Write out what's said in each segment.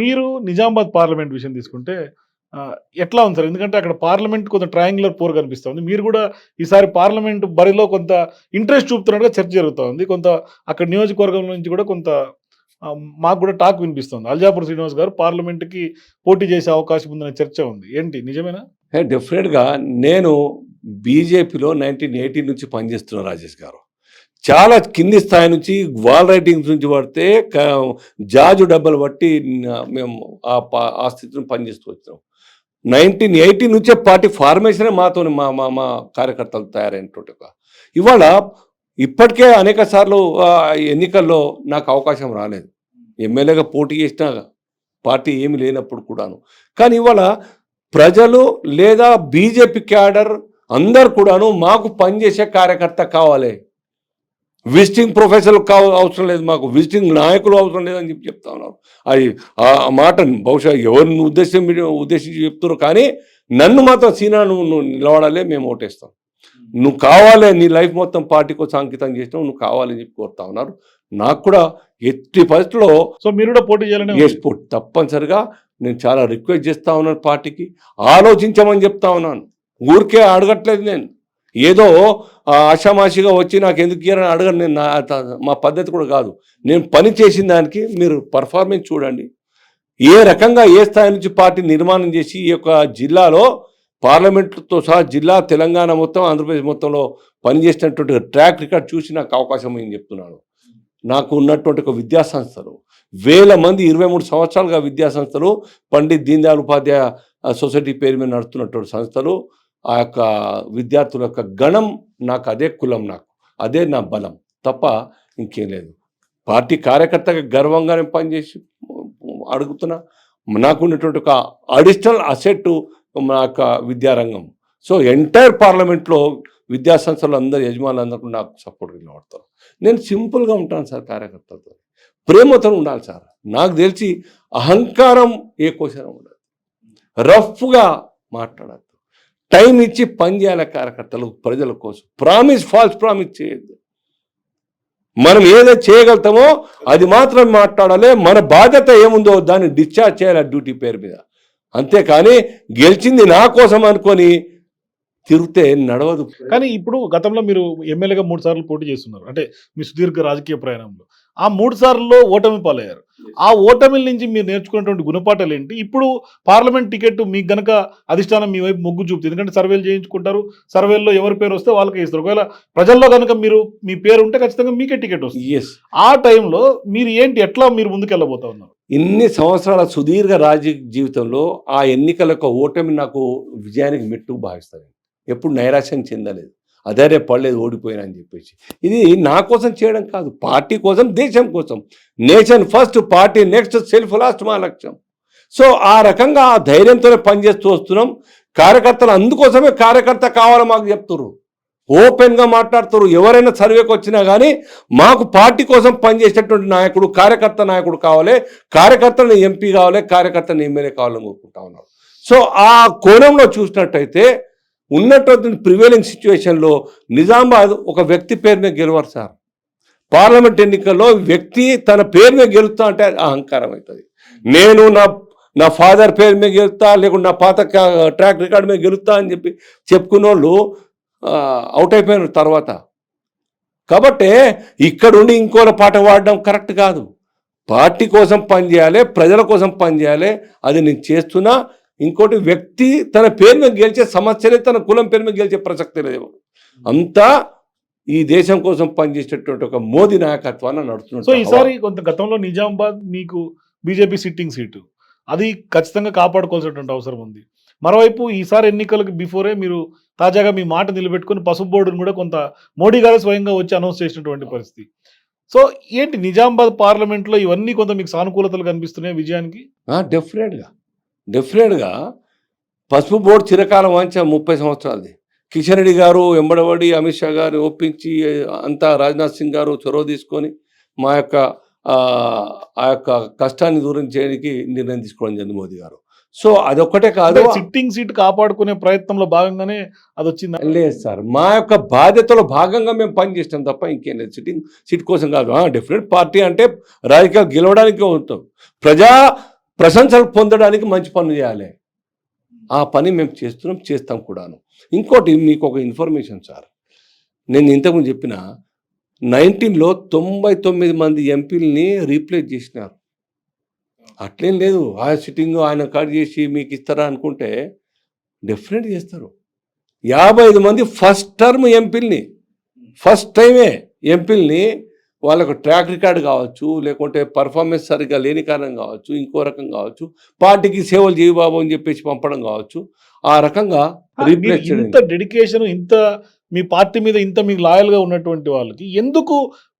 మీరు నిజామాబాద్ పార్లమెంట్ విషయం తీసుకుంటే ఎట్లా ఉంది సార్? ఎందుకంటే అక్కడ పార్లమెంట్ కొంత ట్రయాంగులర్ పోర్ కనిపిస్తుంది మీరు కూడా ఈసారి పార్లమెంట్ బరిలో కొంత ఇంట్రెస్ట్ చూపుతున్నట్టుగా చర్చ జరుగుతూ ఉంది. కొంత అక్కడ నియోజకవర్గం నుంచి కూడా కొంత మాకు కూడా టాక్ వినిపిస్తుంది అల్జాపూర్ శ్రీనివాస్ గారు పార్లమెంట్కి పోటీ చేసే అవకాశం ఉందనే చర్చ ఉంది. ఏంటి? నిజమేనా? డెఫినెట్గా నేను బీజేపీలో నైన్టీన్ ఎయిటీ నుంచి పనిచేస్తున్నా రాజేష్ గారు. చాలా కింది స్థాయి నుంచి వాల్ రైటింగ్స్ నుంచి పడితే జాజు డబ్బలు బట్టి మేము ఆ ఆ స్థితిని పనిచేస్తూ వచ్చినాం. నైన్టీన్ ఎయిటీ నుంచే పార్టీ ఫార్మేషనే మాతో మా మా మా కార్యకర్తలు తయారైనటువంటి ఒక. ఇవాళ ఇప్పటికే అనేక సార్లు ఎన్నికల్లో నాకు అవకాశం రాలేదు. ఎమ్మెల్యేగా పోటీ చేసిన పార్టీ ఏమి లేనప్పుడు కూడాను. కానీ ఇవాళ ప్రజలు లేదా బీజేపీ క్యాడర్ అందరు కూడాను మాకు పనిచేసే కార్యకర్త కావాలి. విజిటింగ్ ప్రొఫెసర్లు కావ అవసరం లేదు మాకు విజిటింగ్ నాయకులు అవసరం లేదని చెప్పి చెప్తా ఉన్నారు. అది ఆ మాట బహుశా ఎవరిని ఉద్దేశం ఉద్దేశించి చెప్తారు కానీ నన్ను మాత్రం సీనా నువ్వు నువ్వు నిలబడాలే మేము ఓటేస్తాం. నువ్వు కావాలి నీ లైఫ్ మొత్తం పార్టీ కోసం అంకితం చేసినావు నువ్వు కావాలని చెప్పి కోరుతా ఉన్నారు. నాకు కూడా ఎట్టి పరిస్థితుల్లో సో మీరు కూడా పోటీ చేయాలని పోటీ తప్పనిసరిగా నేను చాలా రిక్వెస్ట్ చేస్తా ఉన్నాను పార్టీకి. ఆలోచించమని చెప్తా ఉన్నాను. ఊరికే అడగట్లేదు నేను. ఏదో ఆషామాషిగా వచ్చి నాకు ఎందుకు ఇయ్యారని అడగను. నేను నా- త- మా పద్ధతి కూడా కాదు. నేను పని చేసిన దానికి మీరు పర్ఫార్మెన్స్ చూడండి. ఏ రకంగా ఏ స్థాయి నుంచి పార్టీ నిర్మాణం చేసి ఈ యొక్క జిల్లాలో పార్లమెంటుతో సహా జిల్లా తెలంగాణ మొత్తం ఆంధ్రప్రదేశ్ మొత్తంలో పనిచేసినటువంటి ట్రాక్ రికార్డ్ చూసి నాకు అవకాశం అయింది చెప్తున్నాను. నాకు ఉన్నటువంటి ఒక విద్యా సంస్థలు వేల మంది ఇరవై మూడు సంవత్సరాలుగా విద్యా సంస్థలు పండిత్ దీన్ దయాళ్ ఉపాధ్యాయ సొసైటీ పేరు మీద నడుస్తున్నటువంటి సంస్థలు ఆ యొక్క విద్యార్థుల యొక్క గణం నాకు అదే కులం నాకు అదే నా బలం తప్ప ఇంకేం లేదు. పార్టీ కార్యకర్తగా గర్వంగానే పనిచేసి అడుగుతున్నా నాకున్నటువంటి ఒక అడిషనల్ అసెట్ నా యొక్క విద్యారంగం. సో ఎంటైర్ పార్లమెంట్లో విద్యాసంస్థలు అందరు యజమానులు అందరూ నాకు సపోర్ట్ నిలబడతారు. నేను సింపుల్గా ఉంటాను సార్ కార్యకర్తలతో ప్రేమతో ఉండాలి సార్. నాకు తెలిసి అహంకారం ఏ క్వశ్చన్ ఉండదు. రఫ్గా మాట్లాడాలి. టైం ఇచ్చి పనిచేయాలి కార్యకర్తలు ప్రజల కోసం. ప్రామిస్ ఫాల్స్ ప్రామిస్ చేయొద్దు. మనం ఏదో చేయగలుగుతామో అది మాత్రం మాట్లాడాలి మన బాధ్యత ఏముందో దాన్ని డిశ్చార్జ్ చేయాలి డ్యూటీ పేరు మీద. అంతేకాని గెలిచింది నా కోసం అనుకొని తిరిగితే నడవదు. కానీ ఇప్పుడు గతంలో మీరు ఎమ్మెల్యేగా మూడు సార్లు పోటీ చేస్తున్నారు. అంటే మీ సుదీర్ఘ రాజకీయ ప్రయాణంలో. ఆ మూడు సార్లు ఓటమి పాలయ్యారు. ఆ ఓటమిల నుంచి మీరు నేర్చుకున్నటువంటి గుణపాఠాలు ఏంటి? ఇప్పుడు పార్లమెంట్ టికెట్ మీకు గనక అధిష్టానం మీ వైపు మొగ్గు చూపుతుంది ఎందుకంటే సర్వేలు చేయించుకుంటారు సర్వేల్లో ఎవరి పేరు వస్తే వాళ్ళకే ఇస్తారు. ఒకవేళ ప్రజల్లో కనుక మీరు మీ పేరు ఉంటే ఖచ్చితంగా మీకే టికెట్ వస్తుంది. ఎస్ ఆ టైంలో మీరు ఏంటి ఎట్లా మీరు ముందుకెళ్ళబోతా ఉన్నారు? ఇన్ని సంవత్సరాల సుదీర్ఘ రాజకీయ జీవితంలో ఆ ఎన్నికల యొక్క ఓటమి నాకు విజయానికి మెట్టు భావిస్తాను ఎప్పుడు నైరాశ్యం చెందలేదు. అదే పడలేదు ఓడిపోయినా అని చెప్పేసి. ఇది నా కోసం చేయడం కాదు పార్టీ కోసం దేశం కోసం. Nation first party next self last మా లక్ష్యం సో ఆ రకంగా ఆ ధైర్యంతోనే పనిచేస్తూ వస్తున్నాం. కార్యకర్తలు అందుకోసమే కార్యకర్త కావాలని మాకు చెప్తున్నారు ఓపెన్గా మాట్లాడుతారు ఎవరైనా సర్వేకి వచ్చినా కానీ మాకు పార్టీ కోసం పనిచేసేటువంటి నాయకుడు కార్యకర్త నాయకుడు కావాలి. కార్యకర్తను ఎంపీ కావాలి కార్యకర్తని ఎమ్మెల్యే కావాలని కోరుకుంటా ఉన్నారు. సో ఆ కోణంలో చూసినట్టయితే ఉన్నటువంటి ప్రివేలింగ్ సిచ్యువేషన్లో నిజామాబాద్ ఒక వ్యక్తి పేరు మీద గెలవరు సార్. పార్లమెంట్ ఎన్నికల్లో వ్యక్తి తన పేరు మీద గెలుస్తా అంటే అహంకారం అవుతుంది. నేను నా నా ఫాదర్ పేరు మీద గెలుస్తా లేకుంటే నా పాత ట్రాక్ రికార్డ్ మీద గెలుస్తా అని చెప్పి చెప్పుకున్న వాళ్ళు అవుట్ అయిపోయిన తర్వాత. కాబట్టి ఇక్కడుండి ఇంకోల పాట వాడడం కరెక్ట్ కాదు. పార్టీ కోసం పనిచేయాలి ప్రజల కోసం పనిచేయాలి అది నేను చేస్తున్నా ఇంకోటి వ్యక్తి తన పేరు మీద గెలిచే సమస్యలే తన కులం పేరు మీద గెలిచే ప్రసక్తి లేదు అంతా ఈ దేశం కోసం పనిచేసేటువంటి ఒక మోదీ నాయకత్వాన్ని సో నడుస్తున్న ఈసారి కొంత గతంలో నిజామాబాద్ మీకు బీజేపీ సిట్టింగ్ సీటు. అది ఖచ్చితంగా కాపాడుకోవాల్సినటువంటి అవసరం ఉంది. మరోవైపు ఈసారి ఎన్నికలకు బిఫోరే మీరు తాజాగా మీ మాట నిలబెట్టుకుని పసుపు బోర్డును కూడా కొంత మోడీ గారు స్వయంగా వచ్చి అనౌన్స్ చేసినటువంటి పరిస్థితి. సో ఏంటి నిజామాబాద్ పార్లమెంట్లో ఇవన్నీ కొంత మీకు సానుకూలతలు కనిపిస్తున్నాయి విజయానికి? డెఫినెట్గా డెఫినెట్గా పసుపు బోర్డు చిరకాలం వాంచ ముప్పై సంవత్సరాలది. కిషన్ రెడ్డి గారు ఎంబడబడి అమిత్ షా గారు ఒప్పించి అంతా రాజ్నాథ్ సింగ్ గారు చొరవ తీసుకొని మా యొక్క ఆ, యొక్క కష్టాన్ని దూరం చేయడానికి నిర్ణయం తీసుకోవడం జరిగింది మోదీ గారు. సో అదొక్కటే కాదు. సిట్టింగ్ సీట్ కాపాడుకునే ప్రయత్నంలో భాగంగానే అది వచ్చింది లేదు సార్. మా యొక్క బాధ్యతలో భాగంగా మేము పనిచేస్తాం తప్ప ఇంకేం లేదు. సిట్టింగ్ సీట్ కోసం కాదు. డెఫినెట్ పార్టీ అంటే రాజకీయాలు గెలవడానికి ఉంటాం ప్రజా ప్రశంసలు పొందడానికి మంచి పనులు చేయాలి. ఆ పని మేము చేస్తున్నాం చేస్తాం కూడాను. ఇంకోటి మీకు ఒక ఇన్ఫర్మేషన్ సార్. నేను ఇంతకుముందు చెప్పిన నైన్టీన్లో తొంభై తొమ్మిది మంది ఎంపీలని రీప్లేస్ చేసినారు. అట్లేం లేదు. ఆ సిట్టింగ్ ఆయన కట్ చేసి మీకు ఇస్తారా అనుకుంటే డెఫినెట్ చేస్తారు. యాభై ఐదు మంది ఫస్ట్ టర్మ్ ఎంపీల్ని ఫస్ట్ టైమే ఎంపీల్ని వాళ్ళకు ట్రాక్ రికార్డ్ కావచ్చు లేకుంటే పర్ఫార్మెన్స్ సరిగ్గా లేని కారణం కావచ్చు ఇంకో రకం కావచ్చు పార్టీకి సేవలు చేయి బాబు అని చెప్పేసి పంపడం కావచ్చు ఆ రకంగా మీరు రీప్లేస్ చేయడం. ఇంత డెడికేషన్ ఇంత మీ పార్టీ మీద ఇంత మీకు లాయల్గా ఉన్నటువంటి వాళ్ళకి ఎందుకు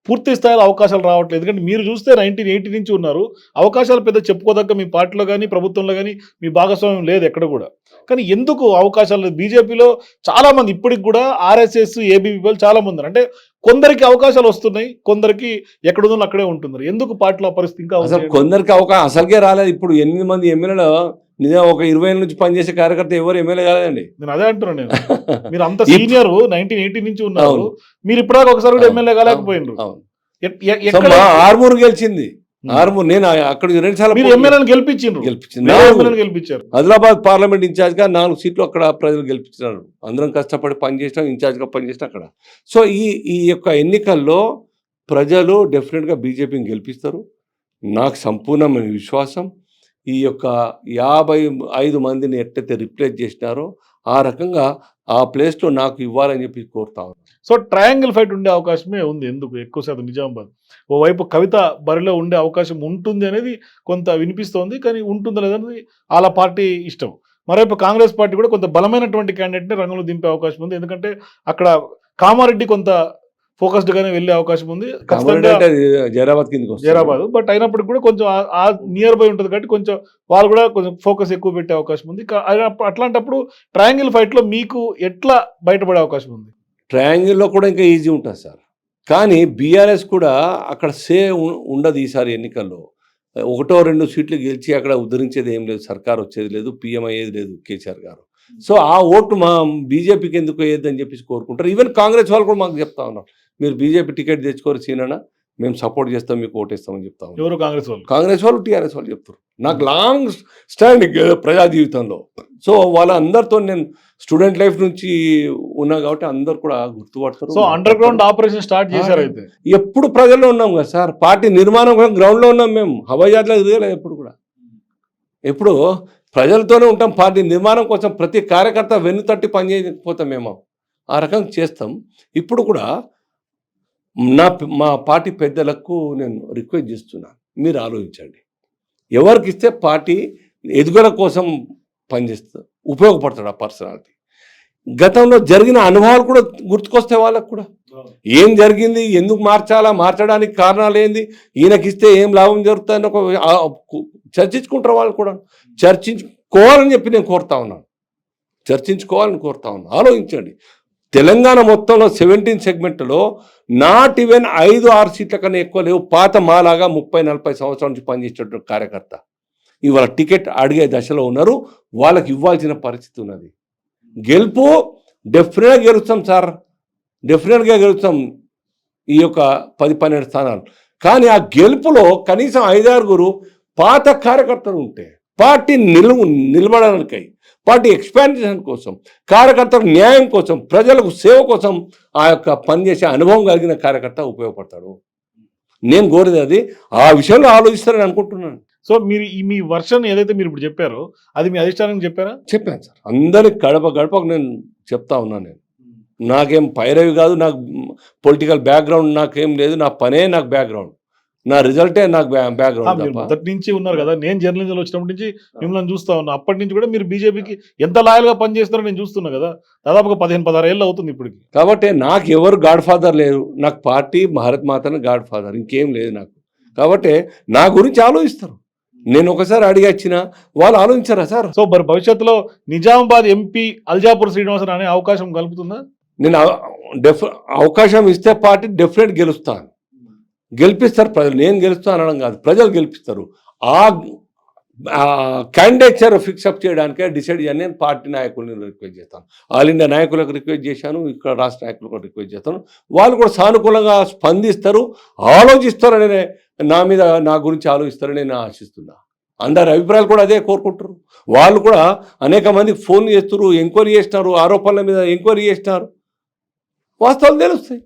పూర్తి స్థాయిలో అవకాశాలు రావట్లేదు. ఎందుకంటే మీరు చూస్తే నైన్టీన్ ఎయిటీ నుంచి ఉన్నారు. అవకాశాలు పెద్ద చెప్పుకోదగ్గ మీ పార్టీలో కానీ ప్రభుత్వంలో కానీ మీ భాగస్వామ్యం లేదు ఎక్కడ కూడా. కానీ ఎందుకు అవకాశాలు లేదు బీజేపీలో చాలా మంది ఇప్పటికి కూడా ఆర్ఎస్ఎస్ ఏబీపీ వాళ్ళు చాలా మంది ఉన్నారు. అంటే కొందరికి అవకాశాలు వస్తున్నాయి కొందరికి ఎక్కడ ఉందో అక్కడే ఉంటున్నారు. ఎందుకు పార్టీలో పరిస్థితి ఇంకా? కొందరికి అవకాశం అసలుకే రాలేదు. ఇప్పుడు ఎనిమిది మంది ఎమ్మెల్యేలు నిజం ఒక ఇరవై ఏళ్ళ నుంచి పనిచేసే కార్యకర్త ఎవరు ఎమ్మెల్యే కాలేదండి. నేను అదే అంటున్నాను నేను. మీరు అంత సీనియర్ నైన్టీన్ ఎయిటీ నుంచి ఉన్నారు. మీరు ఇప్పటిదాకా ఒకసారి కూడా. ఎమ్మెల్యే కాలేకపోయినారు. ఆర్మూర్ గెలిచింది. ఆర్మూర్ నేను అక్కడ రెండు సార్లు ఎమ్మెల్యేని. ఎమ్మెల్యేని గెలిపించారు. ఆదిలాబాద్ పార్లమెంట్ ఇన్ఛార్జ్గా నాలుగు సీట్లు అక్కడ ప్రజలు గెలిపించినారు. అందరం కష్టపడి పనిచేసినాం ఇన్ఛార్జ్గా పనిచేసినా అక్కడ. సో ఈ ఈ యొక్క ఎన్నికల్లో ప్రజలు డెఫినెట్గా బీజేపీని గెలిపిస్తారు. నాకు సంపూర్ణమైన విశ్వాసం. ఈ యొక్క యాభై ఐదు మందిని ఎట్టయితే రిప్లేస్ చేసినారో ఆ రకంగా ఆ ప్లేస్లో నాకు ఇవ్వాలని చెప్పి కోరుతా సో ట్రయాంగిల్ ఫైట్ ఉండే అవకాశమే ఉంది ఎందుకు? ఎక్కువ శాతం నిజామాబాద్. ఓవైపు కవిత బరిలో ఉండే అవకాశం ఉంటుంది అనేది కొంత వినిపిస్తోంది కానీ ఉంటుందో లేదనేది వాళ్ళ పార్టీ ఇష్టం. మరోవైపు కాంగ్రెస్ పార్టీ కూడా కొంత బలమైనటువంటి క్యాండిడేట్ని రంగంలో దింపే అవకాశం ఉంది. ఎందుకంటే అక్కడ కామారెడ్డి కొంత ఫోకస్డ్ గానే వెళ్ళే అవకాశం ఉంది. జైరాబాద్ కిందకి. జైరాబాద్ బట్ అయినప్పటికీ కూడా కొంచెం ఆ- నియర్ బై ఉంటుంది కాబట్టి కొంచెం వాళ్ళు కూడా కొంచెం ఫోకస్ ఎక్కువ పెట్టే అవకాశం ఉంది. అట్లాంటప్పుడు ట్రయాంగిల్ ఫైట్లో మీకు ఎట్లా బయటపడే అవకాశం ఉంది? ట్రయాంగిల్లో కూడా ఇంకా ఈజీ ఉంటుంది సార్. కానీ బీఆర్ఎస్ కూడా అక్కడ సే ఉండదు ఈసారి ఎన్నికల్లో. ఒకటో రెండు సీట్లు గెలిచి అక్కడ ఉద్ధరించేది ఏం లేదు. సర్కార్ వచ్చేది లేదు పీఎం అయ్యేది లేదు కేసీఆర్ గారు. సో ఆ ఓటు మా బీజేపీకి ఎందుకు వేయద్దని చెప్పేసి కోరుకుంటారు. ఈవెన్ కాంగ్రెస్ వాళ్ళు కూడా మాకు చెప్తా ఉన్నారు. మీరు బీజేపీ టికెట్ తెచ్చుకోరు సీనన్నా మేము సపోర్ట్ చేస్తాం మీకు ఓటేస్తామని చెప్తా ఎవరు కాంగ్రెస్ వాళ్ళు? కాంగ్రెస్ వాళ్ళు టీఆర్ఎస్ వాళ్ళు చెప్తారు. నాకు లాంగ్ స్టాండింగ్ ప్రజా జీవితంలో. సో వాళ్ళందరితో నేను స్టూడెంట్ లైఫ్ నుంచి ఉన్నా కాబట్టి అందరు కూడా గుర్తుపడతారు. So underground operation start చేశారు అయితే. ఎప్పుడు ప్రజల్లో ఉన్నాం కదా సార్. పార్టీ నిర్మాణం కోసం గ్రౌండ్లో ఉన్నాం మేము. హవాజాద్లో తిరగలేదు ఎప్పుడు కూడా. ఎప్పుడు ప్రజలతోనే ఉంటాం పార్టీ నిర్మాణం కోసం ప్రతి కార్యకర్త వెన్ను తట్టి పనిచేయకపోతాం మేము. ఆ రకంగా చేస్తాం. ఇప్పుడు కూడా నా మా పార్టీ పెద్దలకు నేను రిక్వెస్ట్ చేస్తున్నాను మీరు ఆలోచించండి. ఎవరికి ఇస్తే పార్టీ ఎదుగుదల కోసం పనిచేస్తుంది ఉపయోగపడతాడు ఆ పర్సనాలిటీ గతంలో జరిగిన అనుభవాలు కూడా గుర్తుకొస్తాయి వాళ్ళకు కూడా. ఏం జరిగింది ఎందుకు మార్చాలా మార్చడానికి కారణాలు ఏంది ఈయనకిస్తే ఏం లాభం జరుగుతుందని ఒక చర్చించుకుంటారు వాళ్ళు కూడా. చర్చించుకోవాలని చెప్పి నేను కోరుతా ఉన్నాను. చర్చించుకోవాలని కోరుతా ఉన్నాను. ఆలోచించండి. తెలంగాణ మొత్తంలో సెవెంటీన్ సెగ్మెంట్లో నాట్ ఈవెన్ ఐదు ఆరు సీట్ల కన్నా ఎక్కువ లేవు. పాత మాలాగా ముప్పై నలభై సంవత్సరాల నుంచి పనిచేసేటువంటి కార్యకర్త. ఇవాళ టికెట్ అడిగే దశలో ఉన్నారు. వాళ్ళకి ఇవ్వాల్సిన పరిస్థితి ఉన్నది. గెలుపు డెఫినెట్గా గెలుస్తాం సార్ డెఫినెట్గా గెలుస్తాం ఈ యొక్క పది పన్నెండు స్థానాలు. కానీ ఆ గెలుపులో కనీసం ఐదారుగురు పాత కార్యకర్తలు ఉంటే పార్టీ నిలువ నిలబడడానికై పార్టీ ఎక్స్పాన్షన్ కోసం కార్యకర్తలకు న్యాయం కోసం ప్రజలకు సేవ కోసం ఆ యొక్క పనిచేసే అనుభవం కలిగిన కార్యకర్త ఉపయోగపడతాడు. నేను కోరేది అది. ఆ విషయంలో ఆలోచిస్తారని అనుకుంటున్నాను. సో మీరు ఈ మీ వర్షన్ ఏదైతే మీరు ఇప్పుడు చెప్పారో అది మీ అధిష్టానం చెప్పారా? చెప్పాను సార్. అందరికి గడప గడపకు నేను చెప్తా ఉన్నాను నేను. నాకేం పైరవి కాదు నాకు పొలిటికల్ బ్యాక్గ్రౌండ్ నాకేం లేదు నా పనే నాకు బ్యాక్గ్రౌండ్. నా రిజల్టే నాకు బ్యాక్గ్రౌండ్ మొదటి నుంచి ఉన్నారు కదా నేను జర్నలిజంలో వచ్చినప్పటి నుంచి మిమ్మల్ని చూస్తా ఉన్నా. అప్పటి నుంచి కూడా మీరు బీజేపీకి ఎంత లాయల్గా పనిచేస్తారో నేను చూస్తున్నా కదా. దాదాపుగా పదిహేను పదహారు ఏళ్ళు అవుతుంది ఇప్పటికి. కాబట్టి నాకు ఎవరు గాడ్ ఫాదర్ లేరు. నాకు పార్టీ భారత్ మాతను గాడ్ ఫాదర్ ఇంకేం లేదు నాకు. కాబట్టి నా గురించి ఆలోచిస్తారు. నేను ఒకసారి అడిగి వచ్చిన వాళ్ళు ఆలోచించారా సార్? సో మరి భవిష్యత్తులో నిజామాబాద్ ఎంపీ అల్జాపూర్ శ్రీనివాసన్ అనే అవకాశం కలుపుతుందా? నేను డెఫ్ అవకాశం ఇస్తే పార్టీ డెఫినెట్ గెలుస్తాను. గెలిపిస్తారు ప్రజలు. నేను గెలుస్తాను అనడం కాదు ప్రజలు గెలిపిస్తారు. ఆ క్యాండిడేచర్ ఫిక్సప్ చేయడానికే డిసైడ్ చేయని నేను పార్టీ నాయకుల్ని రిక్వెస్ట్ చేస్తాను. ఆల్ ఇండియా నాయకులకు రిక్వెస్ట్ చేశాను ఇక్కడ రాష్ట్ర నాయకులకు రిక్వెస్ట్ చేస్తాను. వాళ్ళు కూడా సానుకూలంగా స్పందిస్తారు ఆలోచిస్తారని నా మీద నా గురించి ఆలోచిస్తారని నేను ఆశిస్తున్నా. అందరి అభిప్రాయాలు కూడా అదే కోరుకుంటారు వాళ్ళు కూడా అనేక మంది ఫోన్ చేస్తున్నారు ఎంక్వైరీ చేస్తున్నారు ఆరోపణల మీద ఎంక్వైరీ చేస్తున్నారు వాస్తవాలు తెలుస్తాయి.